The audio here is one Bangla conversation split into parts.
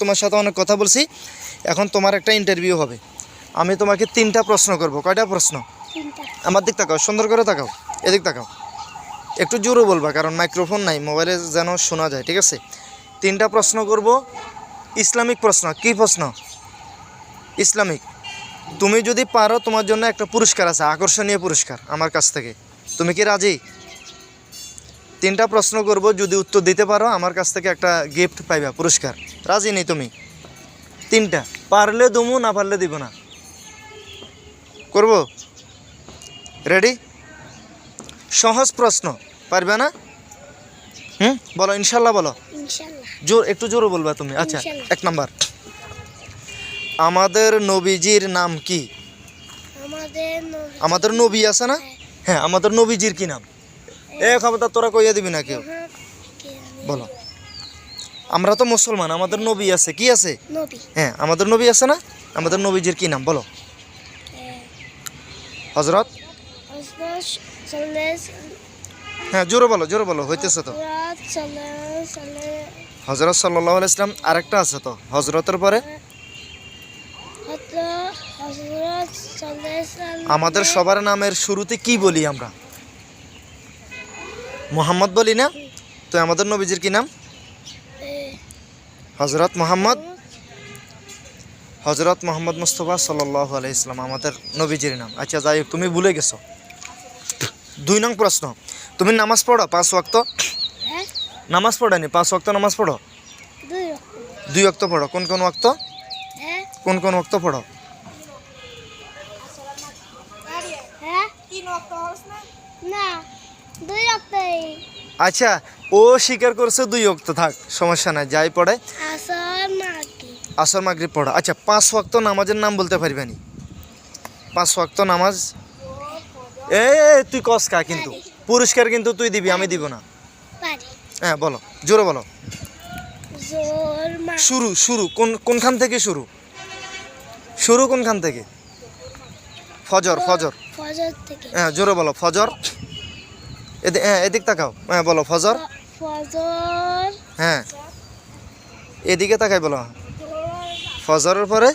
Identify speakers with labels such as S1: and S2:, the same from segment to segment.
S1: তোমার সাথে অনেক কথা বলছি। এখন তোমার একটা ইন্টারভিউ হবে। আমি তোমাকে তিনটা প্রশ্ন করব। কয়টা প্রশ্ন? আমার দিক তাকাও সুন্দর করে তাকাও এদিক তাকাও। একটু জোরে বলবা কারণ মাইক্রোফোন নাই মোবাইলে যেন শোনা যায় ঠিক আছে? তিনটা প্রশ্ন করব। ইসলামিক প্রশ্ন কি প্রশ্ন? ইসলামিক। তুমি যদি পারো তোমার জন্য একটা পুরস্কার আছে আকর্ষণীয় পুরস্কার আমার কাছ থেকে। তুমি কি রাজি? তিনটা প্রশ্ন করব যদি উত্তর দিতে পারো আমার কাছ থেকে একটা গিফট পাইবা পুরস্কার। রাজি নেই তুমি? তিনটা। পারলে দমু না পারলে দিব না। করব? রেডি সহজ প্রশ্ন। পারবে না? হুম? বলো ইনশাল্লাহ বলো। জোর একটু জোরে বলবা তুমি। আচ্ছা এক নাম্বার। আমাদের নবীজির নাম কি?
S2: আমাদের নবী
S1: আমাদের নবী আছে না? হ্যাঁ আমাদের নবীজির কি নাম? এ তোরা কইয়া দিবি না কেউ? বলো। আমরা তো মুসলমান আমাদের নবী আছে। কি আছে? হ্যাঁ আমাদের নবী আছে না? আমাদের নবীজির কি নাম? বলো। হজরত? হ্যাঁ জোরে বলো জোরে বলো হইতেছে তো। হজরত সাল্লাহ ইসলাম আরেকটা আছে তো হজরতের পরে? আমাদের সবার নামের শুরুতে কি বলি আমরা? মোহাম্মদ বলি না? তো আমাদের নবীজির কি নাম? হজরত মোহাম্মদ? হজরত মোহাম্মদ মুস্তফা সাল্লাহ আলাই ইসলাম আমাদের নবীজির নাম। আচ্ছা যাই হোক, তুমি ভুলে গেছো। দুই নং প্রশ্ন। তুমি নামাজ পড়ো পাঁচ ওয়াক্ত?
S2: হ্যাঁ।
S1: নামাজ পড়ানি? পাঁচ ওয়াক্ত নামাজ পড়ো?
S2: দুই
S1: ওয়াক্ত। পড়ো। কোন কোন ওয়াক্ত?
S2: হ্যাঁ।
S1: কোন কোন ওয়াক্ত পড়ো?
S2: হ্যাঁ। না। দুই
S1: আচ্ছা ও স্বীকার করছে দুই ওয়াক্ত থাক সমস্যা নাই যাই পড়ে।
S2: আসর
S1: মাগরিব পড়ো। আচ্ছা পাঁচ ওয়াক্ত নামাজের নাম বলতে পারবে নি? পাঁচ ওয়াক্ত নামাজ? এ তুই কস কা কিন্তু? পুরস্কার কিন্তু তুই দিবি আমি দিব না। হ্যাঁ বলো জোরে বলো। শুরু শুরু কোন কোনখান থেকে শুরু? শুরু কোনখান থেকে? ফজর ফজর। হ্যাঁ জোরে বলো ফজর। হ্যাঁ এদিক তাকাও। হ্যাঁ বলো ফজর?
S2: ফজর।
S1: হ্যাঁ। এদিকে তাকাই বলো। ফজরের পরে?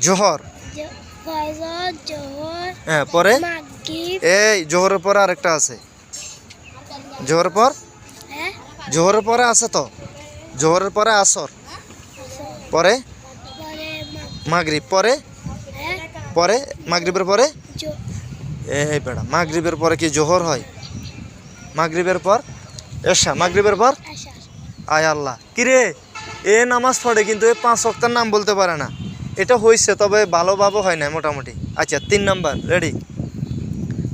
S1: জোহর। হ্যাঁ পরে? এই জোহরের পরে আরেকটা আছে। জোহরের পর?
S2: হ্যাঁ?
S1: জোহরের পরে আছে তো? জোহরের পরে আসর। পরে? মাগরিব। পরে?
S2: হ্যাঁ?
S1: পরে? মাগরিবের পরে? এই বেড়া মাগরিবের পরে কি জোহর হয়? মাগরিবের পর এসা মাগরিবের পর আয় আল্লাহ। কিরে এ নামাজ পড়ে কিন্তু এ পাঁচ অক্টার নাম বলতে পারে না। এটা হয়েছে তবে ভালোভাবে হয় না মোটামুটি। আচ্ছা তিন নাম্বার রেডি?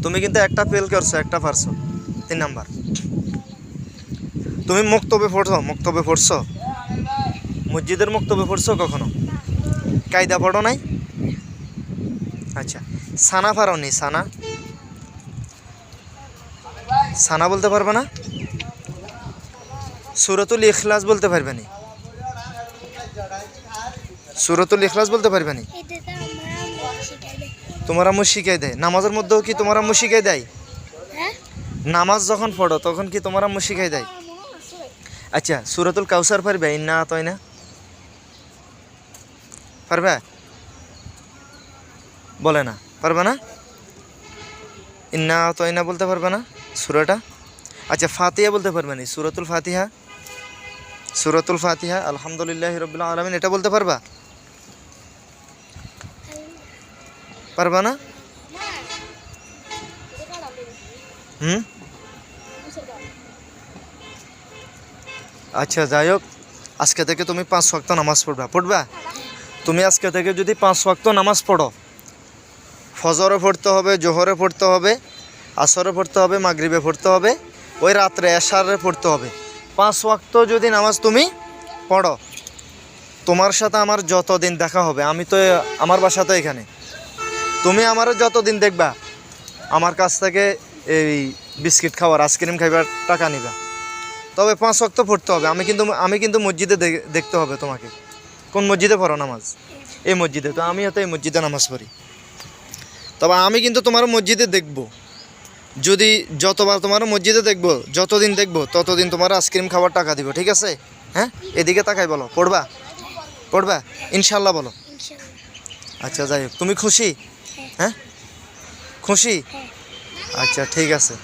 S1: তুমি কিন্তু একটা ফেল করছ একটা পারছ। তিন নাম্বার। তুমি মুক্তবে পড়ছো মুক্তবে পড়ছো? মসজিদের মুক্তবে পড়ছো কখনো? কায়দা পড়ো নাই? আচ্ছা সানা পারো নি সানা? সানা বলতে পারবে না? সুরতুল ইখলাস বলতে পারবে নি? সুরতুল ইখলাস বলতে পারবে নি? তোমার আম্মু শিখাই দেয়। নামাজের মধ্যেও কি তোমার আম্মু শিখাই দেয়?
S2: হ্যাঁ?
S1: নামাজ যখন পড়ো তখন কি তোমার আম্মু শিখাই দেয়? আচ্ছা সুরতুল কাউসার পারবে? না তয় না পারবে? বলে না। পারবে না? ইন্না তয় না বলতে পারবে না সুরাটা? আচ্ছা ফাতিহা বলতে পারবে না। সুরতুল ফাতিহা? সুরতুল ফাতিহা, আলহামদুলিল্লাহ রবিল্লা আলমিন, এটা বলতে পারবা? পারবা না? হুম? আচ্ছা যাই হোক, আজকে থেকে তুমি পাঁচ ওয়াক্ত নামাজ পড়বা। পড়বা? তুমি আজকে থেকে যদি পাঁচ ওয়াক্ত নামাজ পড়ো, ফজরে পড়তে হবে, জোহরে পড়তে হবে আসরে পড়তে হবে, মাগরিবে পড়তে হবে, ওই রাত্রে এশারে পড়তে হবে। পাঁচ ওয়াক্ত যদি নামাজ তুমি পড়ো, তোমার সাথে আমার যতদিন দেখা হবে, আমি তো আমার বাসা তো এখানে। তুমি আমারও যতদিন দেখবা, আমার কাছ থেকে এই বিস্কিট খাওয়ার, আইসক্রিম খাইবার টাকা নিবা। তবে পাঁচ ওয়াক্ত পড়তে হবে, আমি কিন্তু আমি কিন্তু মসজিদে দেখতে হবে তোমাকে। কোন মসজিদে পড়ো নামাজ? এই মসজিদে, তো আমি হয়তো এই মসজিদে নামাজ পড়ি। তবে আমি কিন্তু তোমার মসজিদে দেখব। যদি যতবার তোমার মসজিদে দেখব যতদিন দেখব ততদিন তোমার আইসক্রিম খাবার টাকা দিব ঠিক আছে? হ্যাঁ? এদিকে তাকাই বলো পড়বা? পড়বা? ইনশাল্লাহ বলো। আচ্ছা যাই হোক। তুমি খুশি? হ্যাঁ? খুশি?
S2: হ্যাঁ।
S1: আচ্ছা ঠিক আছে।